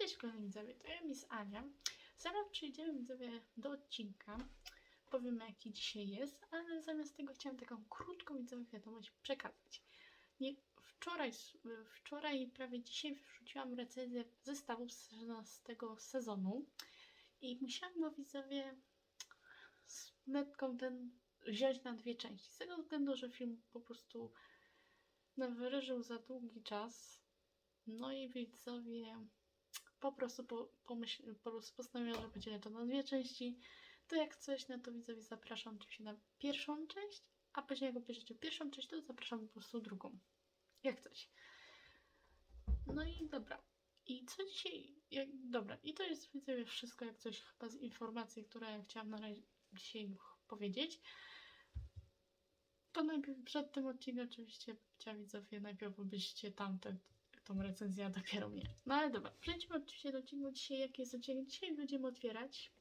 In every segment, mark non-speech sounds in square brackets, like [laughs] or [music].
cześć kochani widzowie, to ja Miss Ania. Zaraz przejdziemy widzowie do odcinka. Powiemy jaki dzisiaj jest, ale zamiast tego chciałam taką krótką widzowie wiadomość przekazać. Nie, wczoraj, wczoraj prawie dzisiaj wrzuciłam recenzję zestawu z 16 sezonu i musiałam go widzowie z netką ten wziąć na dwie części. Z tego względu, że film po prostu nawryżył za długi czas. No i widzowie po prostu po, po prostu postanowiłam, że będzie to na dwie części. To jak coś, no to widzowie zapraszam oczywiście na pierwszą część, a później jak obejrzycie pierwszą część, to zapraszam po prostu drugą. Jak coś. No i dobra. I co dzisiaj, jak, dobra, i to jest widzowie wszystko jak coś chyba z informacji, które chciałam na razie dzisiaj powiedzieć. To najpierw przed tym odcinkiem oczywiście chciałam widzowie najpierw byście tamte tą recenzję, dopiero mnie. No ale dobra, przejdźmy oczywiście do odcinku dzisiaj, jaki jest odcinek. Dzisiaj będziemy otwierać,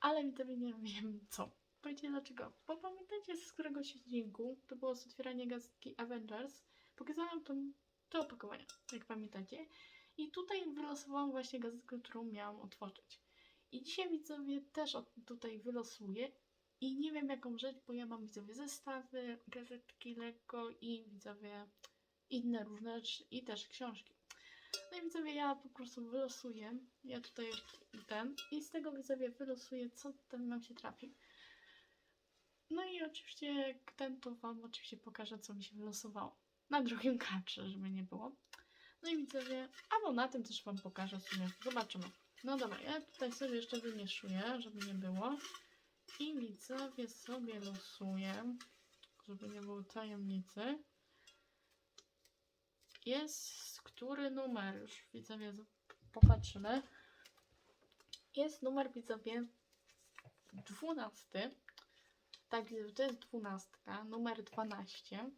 ale widzowie nie wiem co. Powiedzcie dlaczego. Bo pamiętacie z któregoś odcinku, to było z otwierania gazetki Avengers, pokazałam to, to opakowanie, jak pamiętacie. I tutaj wylosowałam właśnie gazetkę, którą miałam otworzyć. I dzisiaj widzowie też tutaj wylosuję i nie wiem jaką rzecz, bo ja mam widzowie zestawy, gazetki lekko i widzowie inne różne rzeczy i też książki. No i widzowie, ja po prostu wylosuję, ja tutaj ten i z tego widzowie wylosuję, co ten nam się trafi. No i oczywiście ten, to Wam oczywiście pokażę, co mi się wylosowało. Na drugim kadrze, żeby nie było. No i widzowie, albo na tym też Wam pokażę w sumie. Zobaczymy. No dobra, ja tutaj sobie jeszcze wymieszuję, żeby nie było. I widzowie sobie losuję, żeby nie było tajemnicy. Jest który numer? Już widzowie popatrzymy. Jest numer widzowie 12. Tak, to jest 12, numer 12.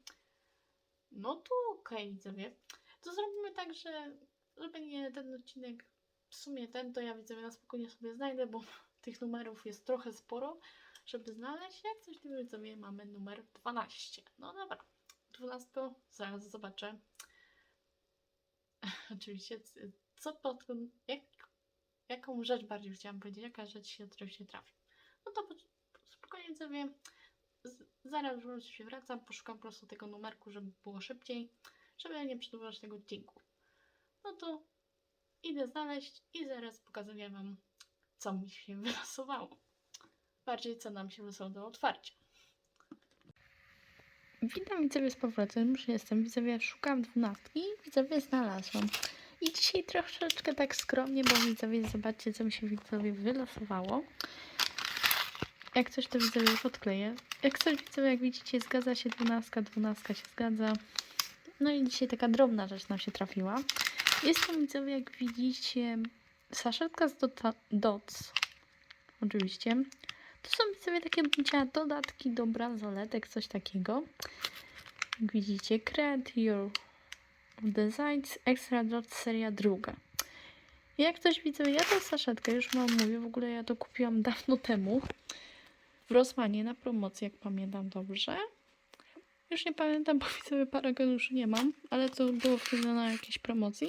No to okej, widzowie. To zrobimy tak, że żeby nie ten odcinek, w sumie ten, to ja widzowie na spokojnie sobie znajdę, bo [laughs] tych numerów jest trochę sporo, żeby znaleźć. Jak coś tu widzowie mamy numer 12. No dobra, 12 zaraz zobaczę. [laughs] Oczywiście, co jak, jaką rzecz bardziej chciałam powiedzieć, jaka rzecz się oczywiście trafi. No to po- spokojnie sobie, zaraz już się wracam, poszukam po prostu tego numerku, żeby było szybciej, żeby nie przedłużać tego odcinku. No to idę znaleźć i zaraz pokazuję Wam, co mi się [laughs] wylosowało. Bardziej, co nam się wylosowało do otwarcia. Witam widzowie z powrotem, już jestem. Widzowie, szukam dwunastki i widzowie znalazłam. I dzisiaj troszeczkę tak skromnie, bo widzowie, zobaczcie, co mi się widzowie wylosowało. Jak coś, to widzowie już odkleję. Jak coś, widzowie, jak widzicie, zgadza się dwunastka, dwunastka się zgadza. No i dzisiaj taka drobna rzecz nam się trafiła. Jest to, widzowie, jak widzicie, saszetka z dots. Oczywiście. To są widzowie takie dodatki do bransoletek, coś takiego. Jak widzicie, Create Your Designs Extra Dot seria druga. Jak ktoś widzowie, ja tę saszetkę już mam mówię, w ogóle ja to kupiłam dawno temu w Rosmanie na promocji, jak pamiętam dobrze. Już nie pamiętam, bo [laughs] widzowie paragon już nie mam, ale to było wtedy na jakiejś promocji.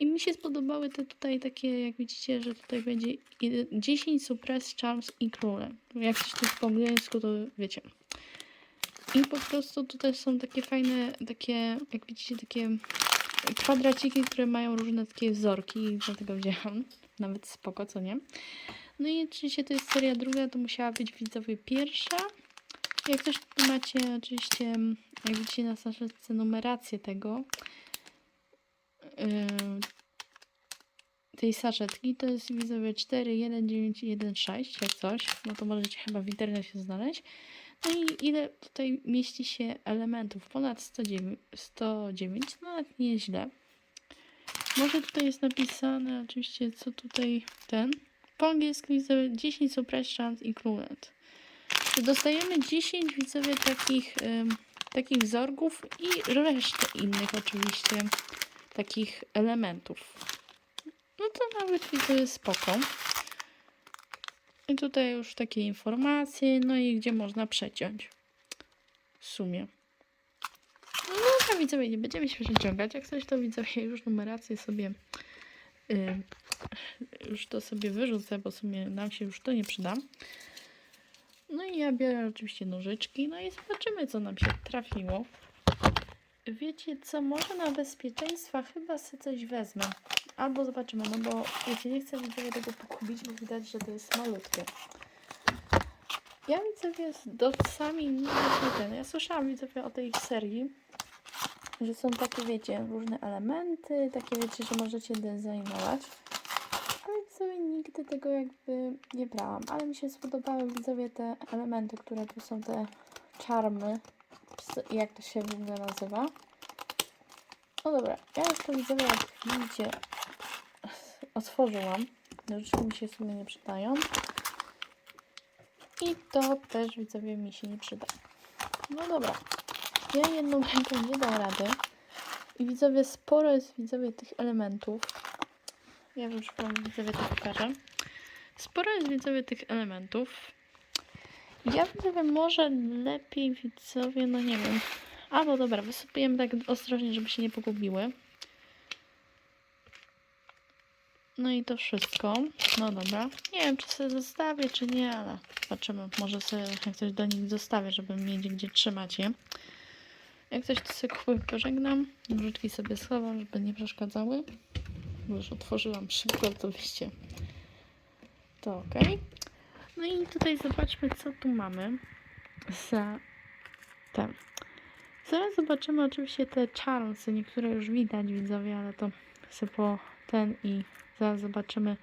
I mi się spodobały te tutaj takie, jak widzicie, że tutaj będzie jed- 10 Suppress Charms i Króle. Jak coś tu po angielsku, to wiecie. I po prostu tutaj są takie fajne, takie, jak widzicie, takie kwadraciki, które mają różne takie wzorki i dlatego wzięłam. Nawet spoko, co nie? No i oczywiście to jest seria druga, to musiała być widzowie pierwsza. Jak też macie oczywiście, jak widzicie na saszetce numerację tego, tej saszetki, to jest widzowie 4, 1, 9 i 1, 6, jak coś. No to możecie chyba w internecie znaleźć. No i ile tutaj mieści się elementów? Ponad 109, 109 no nawet nieźle. Może tutaj jest napisane oczywiście, co tutaj ten. Po angielsku widzowie 10 surprise chance included. Dostajemy 10 widzowie takich, ym, takich wzorków i resztę innych oczywiście takich elementów. No to nawet widzę spoko. I tutaj już takie informacje, no i gdzie można przeciąć. W sumie. No to widzowie, nie będziemy się przeciągać. Jak coś to widzowie już numerację sobie y, już to sobie wyrzucę, bo w sumie nam się już to nie przyda. No i ja biorę oczywiście nożyczki, no i zobaczymy, co nam się trafiło. Wiecie co, może na bezpieczeństwa chyba sobie coś wezmę. Albo zobaczymy, no bo wiecie, nie chcę widzowie tego pokubić, bo widać, że to jest malutkie. Ja widzowie z docami nie ten. Ja słyszałam widzowie o tej serii, że są takie, wiecie, różne elementy, takie wiecie, że możecie designować. Ale widzowie nigdy tego jakby nie brałam. Ale mi się spodobały widzowie te elementy, które tu są te czarmy. Jak to się w ogóle nazywa? No dobra, ja już to widzowie jak widzicie otworzyłam. Nożyczki mi się w sumie nie przydają. I to też widzowie mi się nie przyda. No dobra. Ja jedną ręką nie dam rady. I widzowie, sporo jest widzowie tych elementów. Ja już wam widzowie to pokażę. Sporo jest widzowie tych elementów. Ja widzowie może lepiej widzowie, no nie wiem. Albo dobra, wysypujemy tak ostrożnie, żeby się nie pogubiły. No i to wszystko. No dobra. Nie wiem, czy sobie zostawię, czy nie, ale zobaczymy. Może sobie coś do nich zostawię, żeby mieć gdzie trzymać je. Jak coś, to sobie pożegnam. Nożyczki sobie schowam, żeby nie przeszkadzały. Bo już otworzyłam szybko, to wyście. To ok. No i tutaj zobaczmy, co tu mamy za ten. Zaraz zobaczymy oczywiście te charmsy. Niektóre już widać, widzowie, ale to sobie po ten i zaraz zobaczymy,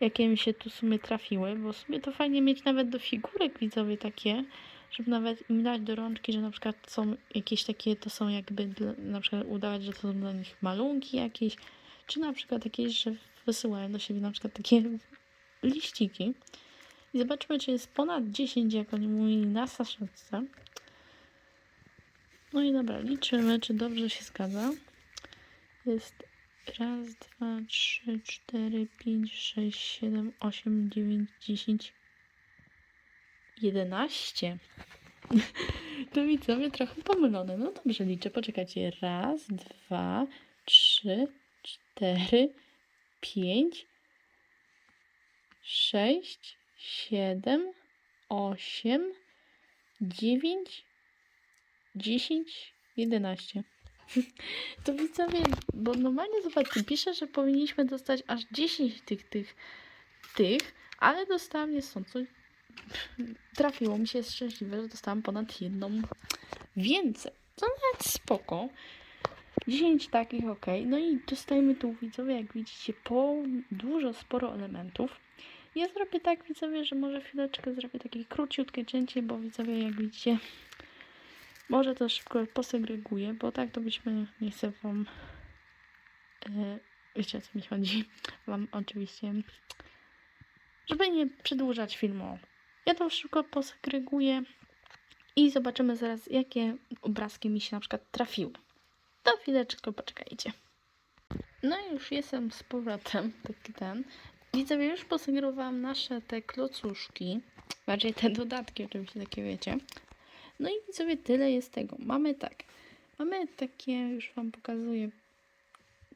jakie mi się tu w sumie trafiły, bo w sumie to fajnie mieć nawet do figurek widzowie takie, żeby nawet im dać do rączki, że na przykład są jakieś takie, to są jakby dla, na przykład udawać, że to są dla nich malunki jakieś, czy na przykład jakieś, że wysyłają do siebie na przykład takie liściki. I zobaczmy, czy jest ponad 10, jak oni mówili na saszetce. No i dobra, liczymy, czy dobrze się zgadza. Jest raz, dwa, trzy, cztery, pięć, sześć, siedem, osiem, dziewięć, dziesięć, jedenaście. [laughs] To widzowie trochę pomylone. No dobrze liczę, poczekajcie. Raz, dwa, trzy, cztery, pięć, sześć, siedem, osiem, dziewięć, dziesięć, jedenaście. [laughs] To widzowie, bo normalnie zobaczcie, pisze, że powinniśmy dostać aż 10 tych, tych, tych, ale dostałam niestąd, trafiło mi się szczęśliwe, że dostałam ponad jedną więcej. To nawet spoko. 10 takich, ok. No i dostajemy tu widzowie, jak widzicie, po dużo, sporo elementów. Ja zrobię tak, widzowie, że może chwileczkę zrobię takie króciutkie cięcie, bo widzowie, jak widzicie, może to szybko posegreguję, bo tak to byśmy, nie chcę wam, e, wiecie o co mi chodzi, wam oczywiście, żeby nie przedłużać filmu. Ja to szybko posegreguję i zobaczymy zaraz, jakie obrazki mi się na przykład trafiły. To chwileczkę poczekajcie. No i już jestem z powrotem, taki ten. Widzowie, już posegregowałam nasze te klocuszki, bardziej te dodatki oczywiście, takie wiecie. No i widzowie, tyle jest tego. Mamy tak, mamy takie, już Wam pokazuję,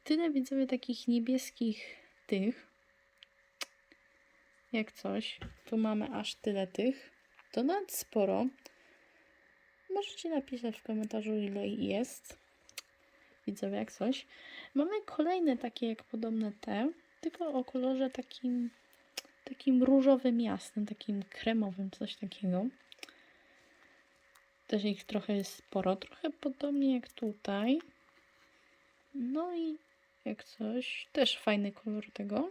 tyle widzowie takich niebieskich tych, jak coś. Tu mamy aż tyle tych. To nawet sporo. Możecie napisać w komentarzu, ile jest. Widzowie, jak coś. Mamy kolejne takie, jak podobne te, tylko o kolorze takim, takim różowym jasnym, takim kremowym, coś takiego. Też ich trochę jest sporo, trochę podobnie jak tutaj. No i jak coś, też fajny kolor tego.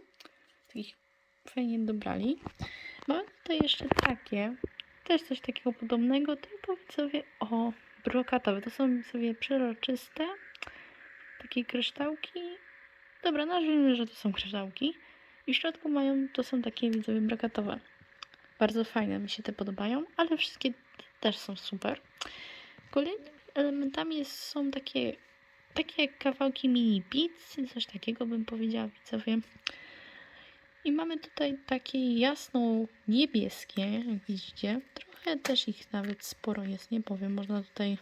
Takich fajnie dobrali. Mamy tutaj jeszcze takie, też coś takiego podobnego, tylko widzowie, o, brokatowe. To są sobie przeroczyste, takie kryształki. Dobra, nazwijmy, że to są kryształki. I w środku mają, to są takie widzowie brokatowe. Bardzo fajne, mi się te podobają, ale wszystkie też są super. Kolejnymi elementami są takie, takie kawałki mini pizzy, coś takiego bym powiedziała widzowie. I mamy tutaj takie jasno niebieskie, jak widzicie. Trochę też ich nawet sporo jest, nie powiem. Można tutaj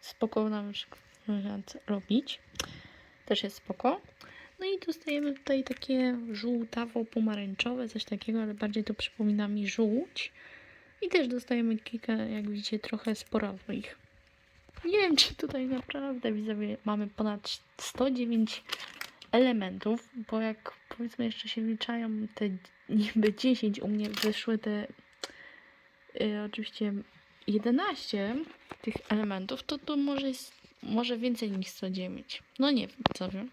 spoko na przykład robić. Też jest spoko. No i dostajemy tutaj takie żółtawo-pomarańczowe, coś takiego, ale bardziej to przypomina mi żółć. I też dostajemy kilka, jak widzicie, trochę sporo ich. Nie wiem, czy tutaj naprawdę widzowie mamy ponad 109 elementów, bo jak powiedzmy jeszcze się wliczają te niby 10, u mnie wyszły te y, oczywiście 11 tych elementów, to to może jest może więcej niż 109. No nie wiem, co wiem.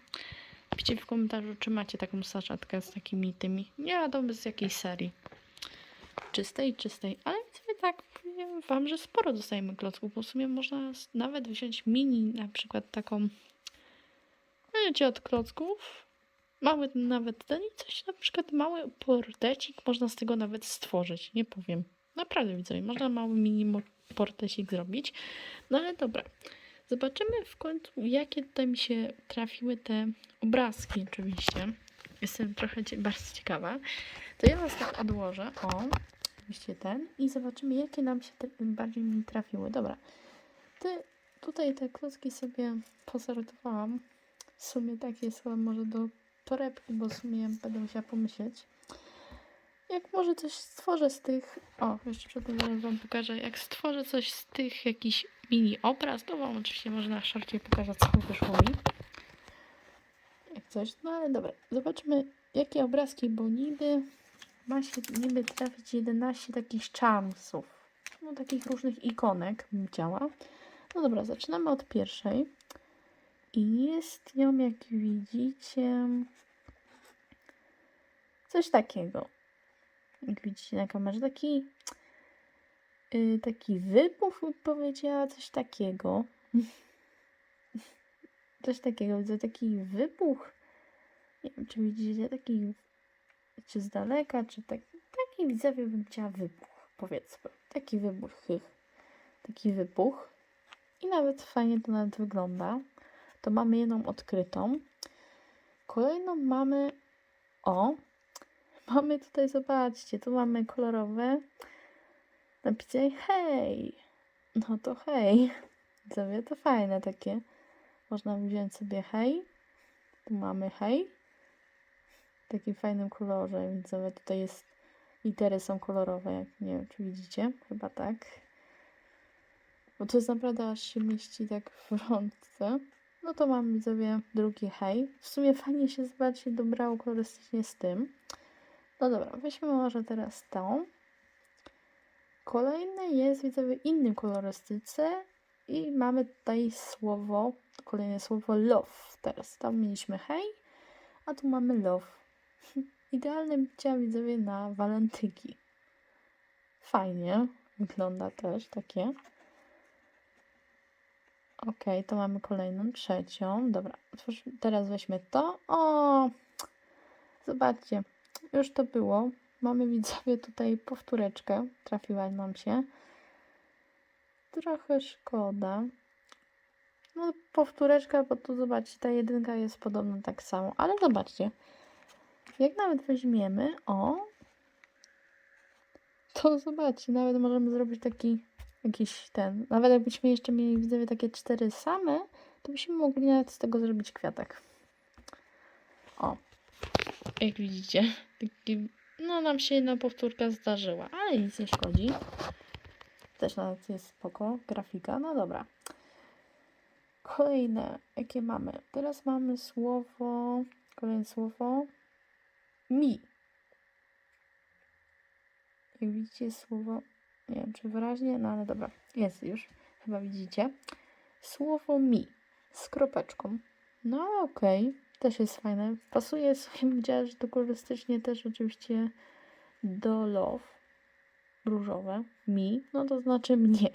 Piszcie w komentarzu, czy macie taką saszetkę z takimi tymi. Nie wiadomo z jakiej serii. Czystej, czystej. Ale sobie tak powiem wam, że sporo dostajemy klocków, bo w sumie można nawet wziąć mini, na przykład taką wiecie, od klocków. Mały nawet ten i coś, na przykład mały portrecik można z tego nawet stworzyć. Nie powiem. Naprawdę widzowie, można mały mini portrecik zrobić. No ale dobra. Zobaczymy w końcu, jakie tutaj mi się trafiły te obrazki, oczywiście. Jestem trochę cie- bardzo ciekawa. To ja was tak odłożę. O, oczywiście ten. I zobaczymy, jakie nam się te, bardziej mi trafiły. Dobra. Ty, tutaj te klocki sobie posortowałam. W sumie tak jest chyba może do torebki, bo w sumie będę musiała pomyśleć. Jak może coś stworzę z tych. O, jeszcze przed tym wam pokażę. Jak stworzę coś z tych, jakiś mini obraz, to wam oczywiście może na szorcie pokażę, co wyszło mi. Jak coś. No ale dobra, zobaczmy, jakie obrazki, bo niby ma się niby trafić 11 takich charmsów. No takich różnych ikonek bym chciała. No dobra, zaczynamy od pierwszej. I jest ją, jak widzicie, coś takiego. Jak widzicie na kamerze, taki yy, taki wybuch, bym powiedziała, coś takiego. [laughs] Coś takiego, widzę taki wybuch. Nie wiem, czy widzicie taki, czy z daleka, czy tak, taki widzowie bym chciała wybuch, powiedzmy. Taki wybuch, taki wybuch. I nawet fajnie to nawet wygląda. To mamy jedną odkrytą. Kolejną mamy, o, [laughs] mamy tutaj, zobaczcie, tu mamy kolorowe napisy hej. No to hej. Widzowie, to fajne takie. Można wziąć sobie hej. Tu mamy hej. W takim fajnym kolorze. Widzowie, tutaj jest, litery są kolorowe, jak nie wiem, czy widzicie. Chyba tak. Bo to jest naprawdę aż się mieści tak w rączce. No to mam widzowie drugi hej. W sumie fajnie się zobaczcie dobrało kolorystycznie z tym. No dobra, weźmy może teraz tą. Kolejny jest widzowie innym kolorystyce i mamy tutaj słowo, kolejne słowo love. Teraz tam mieliśmy hej, a tu mamy love. [laughs] Idealne bicia widzowie na walentynki. Fajnie wygląda też takie. Ok, to mamy kolejną, trzecią. Dobra, teraz weźmy to. O! Zobaczcie, już to było. Mamy widzowie tutaj powtóreczkę. Trafiła nam się. Trochę szkoda. No, powtóreczka, bo tu zobaczcie, ta jedynka jest podobna tak samo. Ale zobaczcie, jak nawet weźmiemy, o, to zobaczcie, nawet możemy zrobić taki jakiś ten. Nawet jakbyśmy jeszcze mieli widzowie takie cztery same, to byśmy mogli nawet z tego zrobić kwiatek. O, jak widzicie, taki, no nam się jedna powtórka zdarzyła, ale nic nie szkodzi. Też nawet jest spoko, grafika, no dobra. Kolejne, jakie mamy? Teraz mamy słowo, kolejne słowo mi. Jak widzicie słowo, nie wiem czy wyraźnie, no ale dobra, jest już, chyba widzicie. Słowo mi z kropeczką. No okej, też jest fajne. Pasuje sobie, widziała, że to kolorystycznie też oczywiście do love. Różowe. Mi, no to znaczy mnie.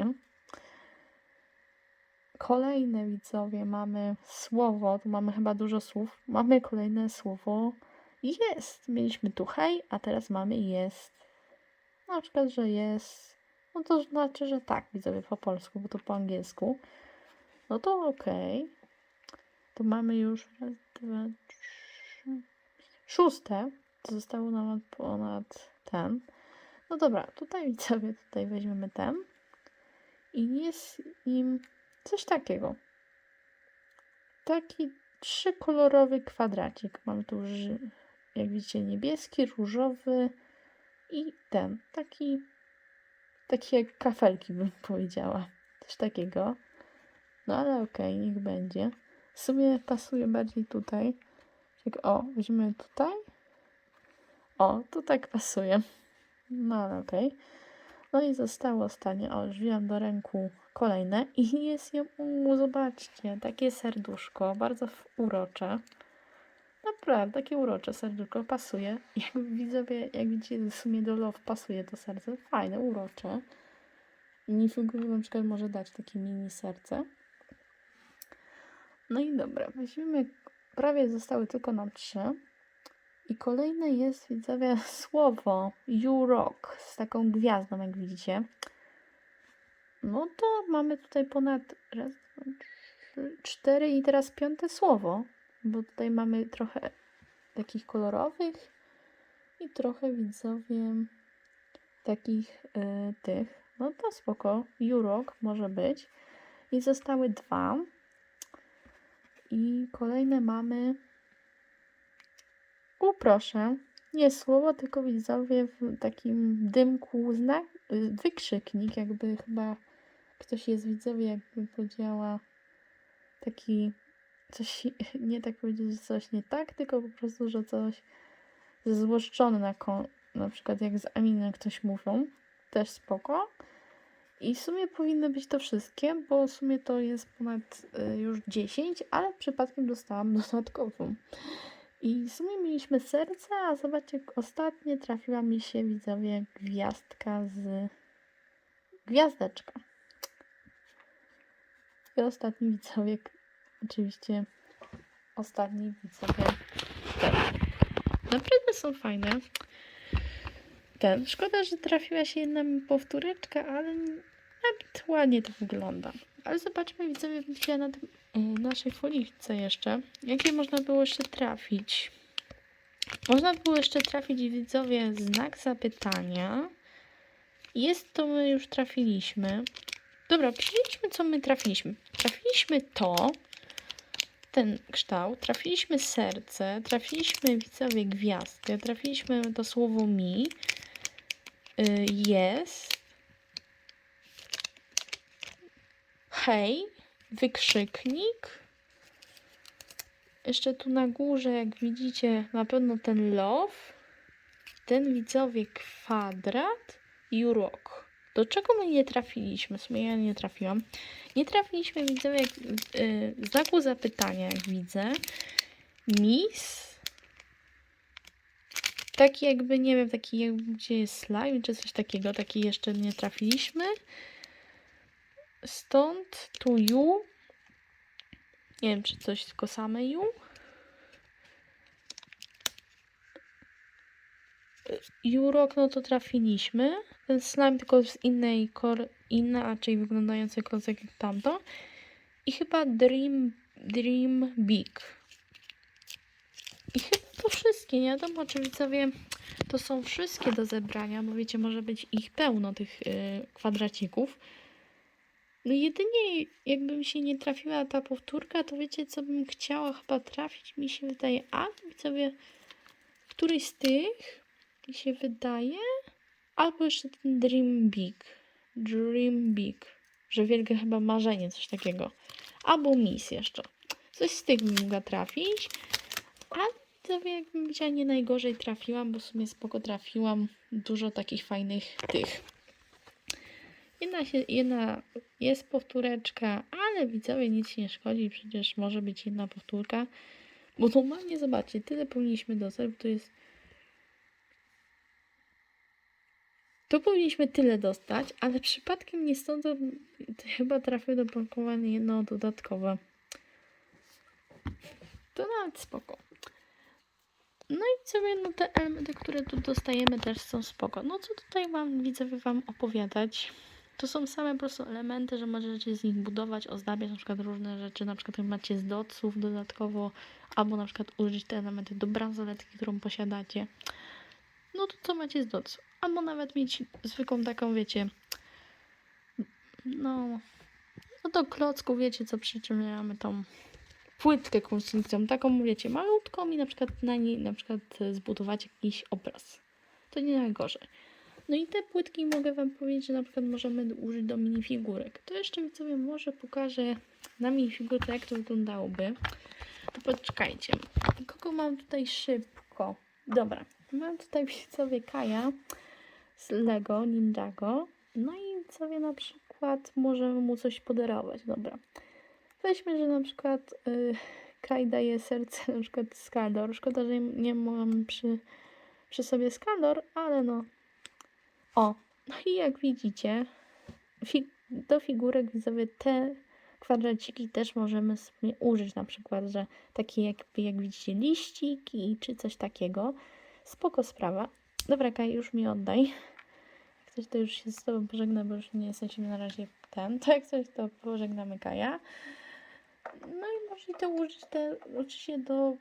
Kolejne widzowie mamy słowo, tu mamy chyba dużo słów. Mamy kolejne słowo jest. Mieliśmy tu hej, a teraz mamy jest. Na przykład, że jest. No to znaczy, że tak, widzowie po polsku, bo to po angielsku. No to okej. To mamy już raz, dwa, trzy. Szóste. To zostało nam ponad ten. No dobra, tutaj widzowie, tutaj weźmiemy ten. I jest im coś takiego. Taki trzykolorowy kwadracik. Mam tu, jak widzicie, niebieski, różowy i ten, taki, taki jak kafelki bym powiedziała. Coś takiego. No ale okej, niech będzie. W sumie pasuje bardziej tutaj. O, weźmiemy tutaj. O, tu tak pasuje. No okej. No i zostało ostatnie. O, już wziąłem do ręku kolejne i jest ją, u, zobaczcie, takie serduszko, bardzo urocze. Naprawdę, takie urocze serduszko, pasuje. [laughs] Jak widzowie, jak widzicie, w sumie do love pasuje to serce. Fajne, urocze. I Fugu na przykład może dać takie mini serce. No i dobra, weźmiemy, prawie zostały tylko nam trzy. I kolejne jest, widzowie, [laughs] słowo You Rock z taką gwiazdą, jak widzicie. No to mamy tutaj ponad raz, dwa, trzy, cztery i teraz piąte słowo, bo tutaj mamy trochę takich kolorowych i trochę widzowie takich y, tych. No to spoko, You Rock może być. I zostały dwa. I kolejne mamy u, proszę. Nie słowo, tylko widzowie w takim dymku znak, wykrzyknik, jakby chyba ktoś jest widzowie, jakby powiedziała taki coś, nie tak powiedzieć, że coś nie tak, tylko po prostu, że coś złoszczone na na przykład jak z Aminem ktoś mówią, też spoko. I w sumie powinny być to wszystkie, bo w sumie to jest ponad y, już 10, ale przypadkiem dostałam [laughs] dodatkową. I w sumie mieliśmy serce, a zobaczcie, ostatnie trafiła mi się widzowie gwiazdka z gwiazdeczka. I ostatni widzowie, oczywiście ostatni widzowie. Naprawdę są fajne. Ten. Szkoda, że trafiła się jedna powtóreczka, ale nawet ładnie to wygląda. Ale zobaczmy widzowie, widzicie na tym y, naszej foliczce jeszcze, jakie można było jeszcze trafić. Można było jeszcze trafić widzowie znak zapytania. Jest to my już trafiliśmy. Dobra, przejdźmy co my trafiliśmy. Trafiliśmy to, ten kształt, trafiliśmy serce, trafiliśmy widzowie gwiazdkę, trafiliśmy to słowo mi. Y, jest. Hej, wykrzyknik. Jeszcze tu na górze, jak widzicie, na pewno ten love. Ten widzowie kwadrat i urok. Do czego my nie trafiliśmy? W sumie ja nie trafiłam. Nie trafiliśmy widzowie jak, y, znaku zapytania, jak widzę. Miss. Taki jakby, nie wiem, taki jakby gdzie jest slime, czy coś takiego. Taki jeszcze nie trafiliśmy. Stąd tu you. Nie wiem, czy coś tylko same you. Jurok, no to trafiliśmy. Ten slime tylko z innej kor inaczej wyglądającej klocek jak tamto. I chyba Dream, Dream Big. I chyba wszystkie. Nie? Wiadomo, czy widzowie to są wszystkie do zebrania, bo wiecie, może być ich pełno, tych yy, kwadracików. No jedynie jakby mi się nie trafiła ta powtórka, to wiecie, co bym chciała chyba trafić, mi się wydaje, a widzowie, któryś z tych mi się wydaje, albo jeszcze ten Dream Big, Dream Big, że wielkie chyba marzenie, coś takiego, albo Miss jeszcze, coś z tych bym mogła trafić, ale widzowie, jakbym widziała, nie najgorzej trafiłam, bo w sumie spoko trafiłam, dużo takich fajnych tych. Jedna, się, jedna jest powtóreczka, ale widzowie nic nie szkodzi, przecież może być jedna powtórka. Bo normalnie zobaczcie, tyle powinniśmy dostać, bo to jest. To powinniśmy tyle dostać, ale przypadkiem nie to chyba trafię do pakowania jedno dodatkowe. To nawet spoko. No i sobie, no te elementy, które tu dostajemy też są spoko. No co tutaj mam, widzowie, wam opowiadać? To są same po prostu elementy, że możecie z nich budować, ozdabiać na przykład różne rzeczy, na przykład macie z doców dodatkowo, albo na przykład użyć te elementy do bransoletki, którą posiadacie. No to co macie z doców? Albo nawet mieć zwykłą taką, wiecie, no, no to klocku, wiecie co przyczepiamy tą płytkę konstrukcją, taką wiecie, malutką i na przykład na niej na przykład e, zbudować jakiś obraz. To nie najgorzej. No i te płytki mogę Wam powiedzieć, że na przykład możemy użyć do minifigurek. To jeszcze widzowie może pokażę na minifigurce jak to wyglądałoby. To poczekajcie. Kogo mam tutaj szybko? Dobra, mam tutaj widzowie Kaja z Lego Ninjago. No i sobie na przykład możemy mu coś podarować. Dobra. Weźmy, że na przykład y, [laughs] Kaj daje serce na przykład Skaldor. Szkoda, że nie mam przy, przy sobie Skaldor, ale no. O, no i jak widzicie, fi do figurek widzowie te kwadraciki też możemy sobie użyć, na przykład, że takie jakby, jak widzicie, liściki czy coś takiego. Spoko sprawa. Dobra, Kaj, już mi oddaj. Jak coś, to już się z Tobą pożegnam, bo już nie jesteśmy na razie ten. [laughs] To jak coś, to pożegnamy Kaja. No i możecie użyć te, oczywiście do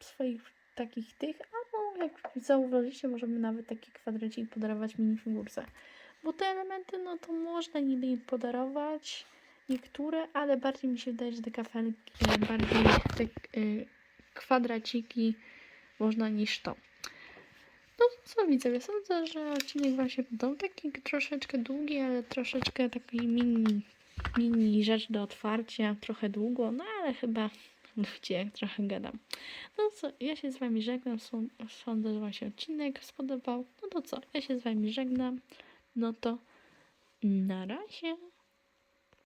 swoich takich tych, albo jak zauważyliście, możemy nawet taki kwadracik podarować minifigurce. Bo te elementy, no to można niby podarować niektóre, ale bardziej mi się wydaje, że te kafelki, bardziej te y, kwadraciki można niż to. No co widzowie, sądzę, że odcinek Wam się podobał. Taki troszeczkę długi, ale troszeczkę taki mini, mini rzecz do otwarcia. Trochę długo, no ale chyba [laughs] ludzie jak trochę gadam. No co, ja się z Wami żegnam. Sąd- Sądzę, że Wam się odcinek spodobał. No to co, ja się z Wami żegnam. No to na razie.